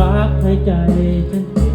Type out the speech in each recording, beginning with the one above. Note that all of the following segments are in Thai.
รักให้ใจฉัน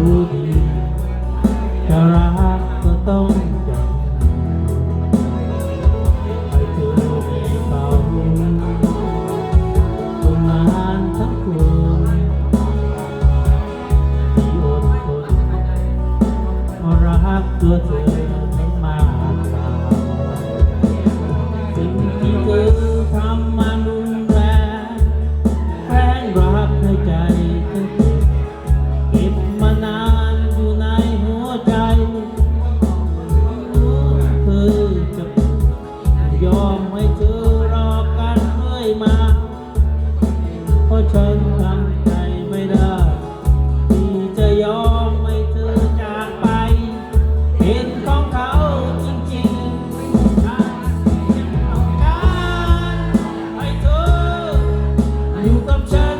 รู้ดีจะรักก็ต้องจำไปเจอเขาคนนั้นทั้งคนที่อดทนรักตัวเธอ ซื้อรอกันเมื่อยมาเพราะฉันทำใจไม่ได้ ที่จะยอมไม่เธอจากไป เห็นของเขาจริงๆฉันต้องการให้เธออยู่กับฉัน